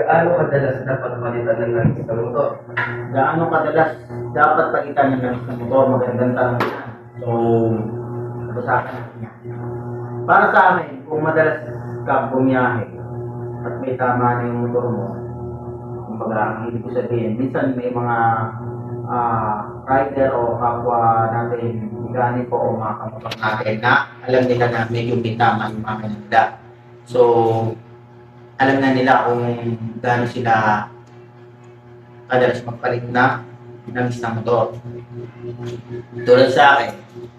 gaano kadalas dapat palitan ng langis ng motor? Gaano kadalas dapat palitan ng langis ng motor? Magandang tanong. So, pag-usapan natin. Para sa amin, kung madalas ka bumiyahe at may tama na yung motor mo, kumbaga, ibig ko sabihin, minsan may mga ah, rider o kapwa natin, mechanic po o mga kamotor natin na alam nila na medyo may tama yung mga nila. So, alam na nila kung gaano sila kadalas magpalit na ng motor. Tulad sa akin,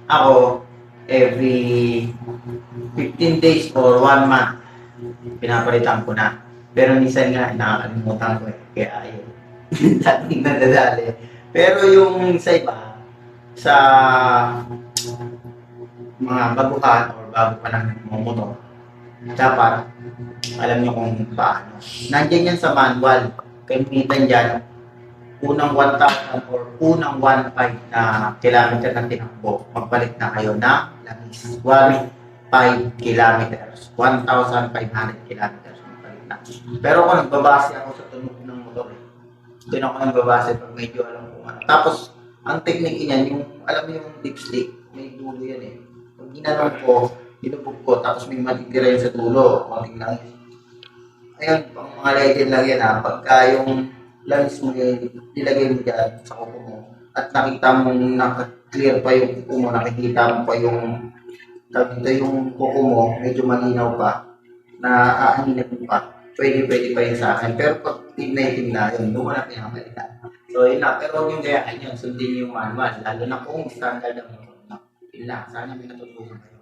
ako, every 15 days or 1 month, pinapalitan ko na. Pero minsan nga, nakakalimutan ko eh. Kaya ayun. Dating nadadali. Pero yung sa iba, sa mga baguhan or bago pa lang motor, dapat alam nyo kung paano. Nandiyan yan sa manual. Kaibigan dyan, unang 1,000 or unang 1,500 na kilometer na tinakbo, magpalit na kayo na langis. 1,500 kilometers. 1,500 kilometers magpalit na. Pero kung nagbabase ako sa tunog ng motor, eh. doon ako nagbabase pag medyo alam kung ano. Tapos, ang technique niyan, yung, alam mo yung dipstick, may dulo yan eh. Pag ginanong ko, binubog ko, tapos may matitira yun sa dulo, konting langis. Ayun, pang mga legend lang yan ha, pagka yung langis mo eh, nilagay mo dyan sa kuko mo, at nakita mo naka-clear pa yung kuko mo, nakikita mo pa yung dito yung kuko mo, medyo malinaw pa, na aanihin mo pa, pwede pwede pa yun sa akin. Pero pag tignan na yun, doon na pinapalitan. So yun lang, pero huwag yung gayaan yun, sundin yung manual, lalo na kung standard ang na. Yun lang, sana may natutunan kayo.